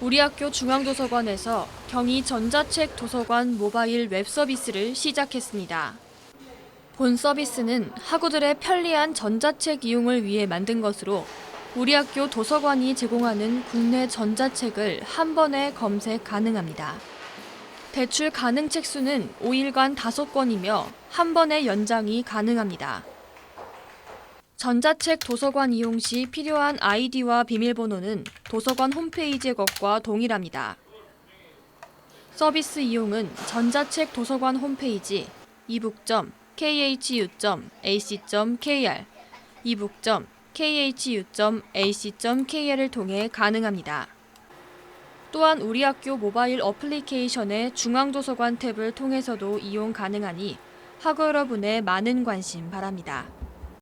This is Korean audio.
우리 학교 중앙도서관에서 경희 전자책 도서관 모바일 웹 서비스를 시작했습니다. 본 서비스는 학우들의 편리한 전자책 이용을 위해 만든 것으로 우리 학교 도서관이 제공하는 국내 전자책을 한 번에 검색 가능합니다. 대출 가능 책 수는 5일간 5권이며 한 번의 연장이 가능합니다. 전자책 도서관 이용 시 필요한 아이디와 비밀번호는 도서관 홈페이지의 것과 동일합니다. 서비스 이용은 전자책 도서관 홈페이지 ebook.khu.ac.kr, ebook.khu.ac.kr을 통해 가능합니다. 또한 우리 학교 모바일 어플리케이션의 중앙도서관 탭을 통해서도 이용 가능하니 학우 여러분의 많은 관심 바랍니다.